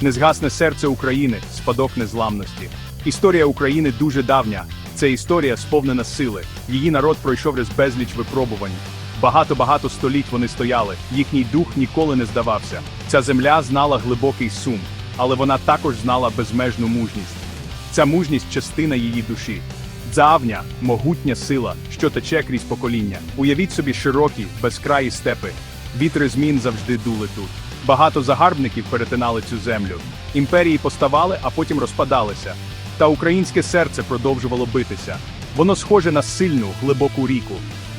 Незгасне серце України, спадок незламності. Історія України дуже давня. Це історія сповнена сили. Її народ пройшов через безліч випробувань. Багато-багато століть вони стояли, їхній дух ніколи не здавався. Ця земля знала глибокий сум, але вона також знала безмежну мужність. Ця мужність частина її душі. Давня, могутня сила, що тече крізь покоління. Уявіть собі широкі, безкраї степи. Вітри змін завжди дули тут. Багато загарбників перетинали цю землю. Імперії поставали, а потім розпадалися. Та українське серце продовжувало битися. Воно схоже на сильну, глибоку ріку.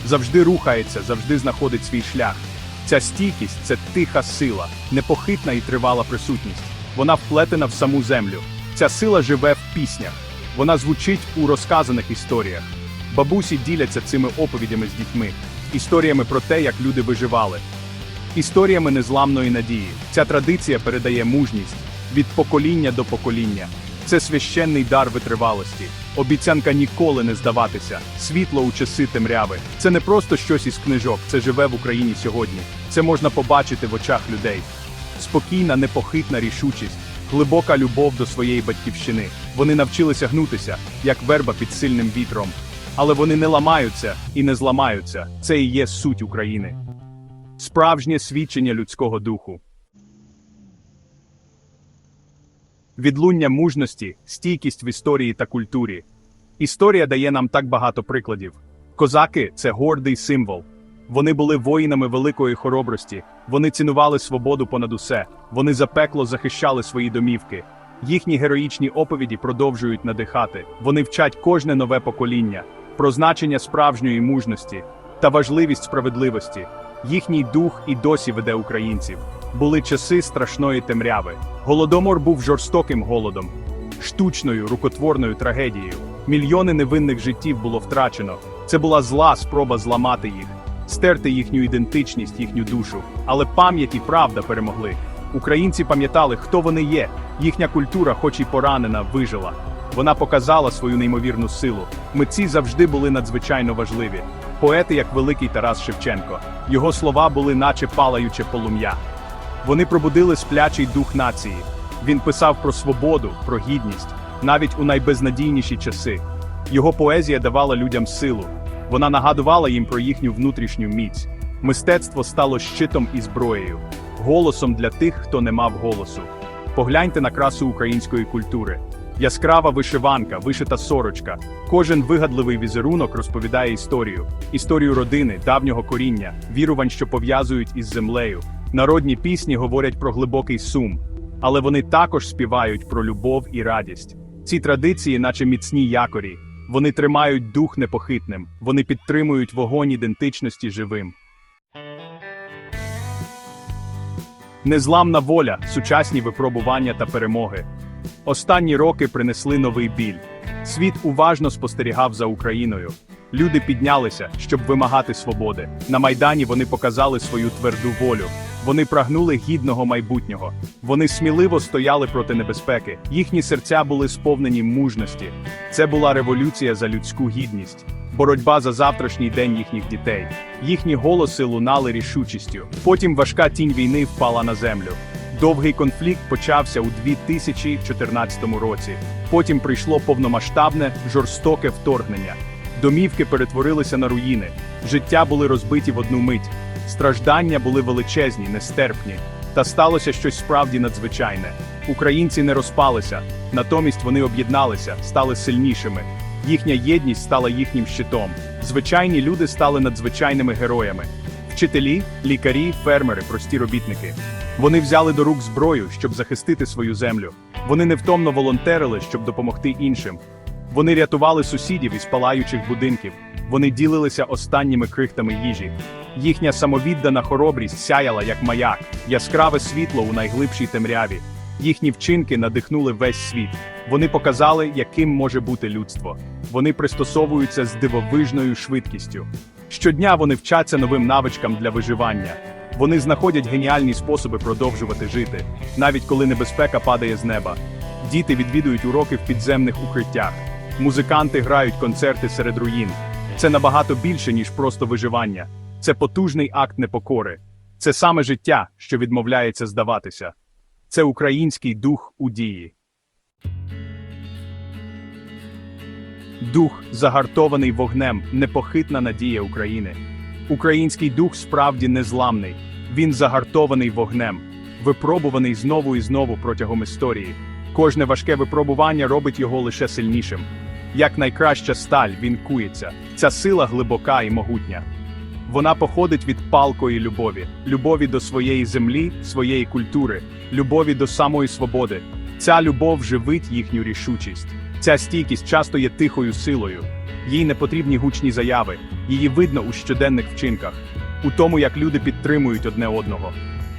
Завжди рухається, завжди знаходить свій шлях. Ця стійкість це тиха сила, непохитна і тривала присутність. Вона вплетена в саму землю. Ця сила живе в піснях. Вона звучить у розказаних історіях. Бабусі діляться цими оповідями з дітьми, історіями про те, як люди виживали, історіями незламної надії. Ця традиція передає мужність від покоління до покоління. Це священний дар витривалості, обіцянка ніколи не здаватися, світло у часи темряви. Це не просто щось із книжок, це живе в Україні сьогодні. Це можна побачити в очах людей. Спокійна, непохитна рішучість, глибока любов до своєї батьківщини. Вони навчилися гнутися, як верба під сильним вітром. Але вони не ламаються і не зламаються. Це і є суть України. Справжнє свідчення людського духу. Відлуння мужності, стійкість в історії та культурі. Історія дає нам так багато прикладів. Козаки це гордий символ. Вони були воїнами великої хоробрості, вони цінували свободу понад усе, вони запекло захищали свої домівки. Їхні героїчні оповіді продовжують надихати. Вони вчать кожне нове покоління про значення справжньої мужності та важливість справедливості. Їхній дух і досі веде українців. Були часи страшної темряви. Голодомор був жорстоким голодом, штучною рукотворною трагедією. Мільйони невинних життів було втрачено. Це була зла спроба зламати їх, стерти їхню ідентичність, їхню душу. Але пам'ять і правда перемогли. Українці пам'ятали, хто вони є. Їхня культура, хоч і поранена, вижила. Вона показала свою неймовірну силу. Митці завжди були надзвичайно важливі. Поети, як великий Тарас Шевченко. Його слова були, наче палаюче полум'я. Вони пробудили сплячий дух нації. Він писав про свободу, про гідність, навіть у найбезнадійніші часи. Його поезія давала людям силу. Вона нагадувала їм про їхню внутрішню міць. Мистецтво стало щитом і зброєю, голосом для тих, хто не мав голосу. Погляньте на красу української культури. Яскрава вишиванка, вишита сорочка. Кожен вигадливий візерунок розповідає історію, історію родини, давнього коріння, вірувань, що пов'язують із землею. Народні пісні говорять про глибокий сум, але вони також співають про любов і радість. Ці традиції, наче міцні якорі, вони тримають дух непохитним, вони підтримують вогонь ідентичності живим. Незламна воля, сучасні випробування та перемоги. Останні роки принесли новий біль. Світ уважно спостерігав за Україною. Люди піднялися, щоб вимагати свободи. На майдані вони показали свою тверду волю. Вони прагнули гідного майбутнього. Вони сміливо стояли проти небезпеки. Їхні серця були сповнені мужності. Це була революція за людську гідність, боротьба за завтрашній день їхніх дітей. Їхні голоси лунали рішучістю. Потім важка тінь війни впала на землю. Довгий конфлікт почався у 2014 році. Потім прийшло повномасштабне, жорстоке вторгнення. Домівки перетворилися на руїни, життя були розбиті в одну мить, страждання були величезні, нестерпні. Та сталося щось справді надзвичайне. Українці не розпалися, натомість вони об'єдналися, стали сильнішими. Їхня єдність стала їхнім щитом. Звичайні люди стали надзвичайними героями. Вчителі, лікарі, фермери, прості робітники. Вони взяли до рук зброю, щоб захистити свою землю. Вони невтомно волонтерили, щоб допомогти іншим. Вони рятували сусідів із палаючих будинків. Вони ділилися останніми крихтами їжі. Їхня самовіддана хоробрість сяяла як маяк, яскраве світло у найглибшій темряві. Їхні вчинки надихнули весь світ. Вони показали, яким може бути людство. Вони пристосовуються з дивовижною швидкістю. Щодня вони вчаться новим навичкам для виживання. Вони знаходять геніальні способи продовжувати жити, навіть коли небезпека падає з неба. Діти відвідують уроки в підземних укриттях. Музиканти грають концерти серед руїн. Це набагато більше, ніж просто виживання. Це потужний акт непокори. Це саме життя, що відмовляється здаватися. Це український дух у дії. Дух, загартований вогнем, непохитна надія України. Український дух справді незламний. Він загартований вогнем, випробуваний знову і знову протягом історії. Кожне важке випробування робить його лише сильнішим. Як найкраща сталь, він кується. Ця сила глибока і могутня. Вона походить від палкої любові, любові до своєї землі, своєї культури, любові до самої свободи. Ця любов живить їхню рішучість. Ця стійкість часто є тихою силою. Їй не потрібні гучні заяви, її видно у щоденних вчинках, у тому, як люди підтримують одне одного,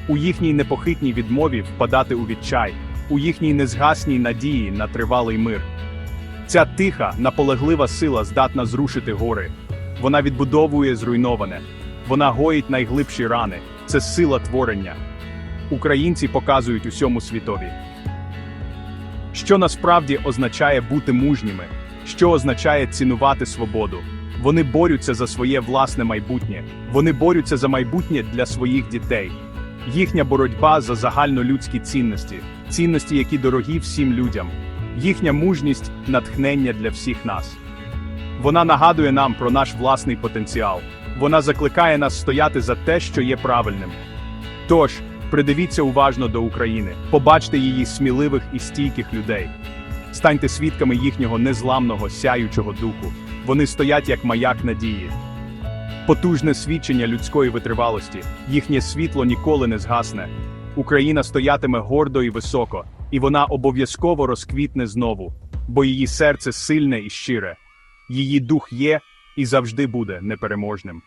у їхній непохитній відмові впадати у відчай, у їхній незгасній надії на тривалий мир. Ця тиха, наполеглива сила здатна зрушити гори. Вона відбудовує зруйноване. Вона гоїть найглибші рани. Це сила творення. Українці показують усьому світові. Що насправді означає бути мужніми, що означає цінувати свободу. Вони борються за своє власне майбутнє, вони борються за майбутнє для своїх дітей. Їхня боротьба за загальнолюдські цінності, цінності, які дорогі всім людям, їхня мужність натхнення для всіх нас. Вона нагадує нам про наш власний потенціал. Вона закликає нас стояти за те, що є правильним. Тож, придивіться уважно до України, побачте її сміливих і стійких людей. Станьте свідками їхнього незламного, сяючого духу. Вони стоять як маяк надії. Потужне свідчення людської витривалості, їхнє світло ніколи не згасне. Україна стоятиме гордо і високо, і вона обов'язково розквітне знову, бо її серце сильне і щире. Її дух є і завжди буде непереможним.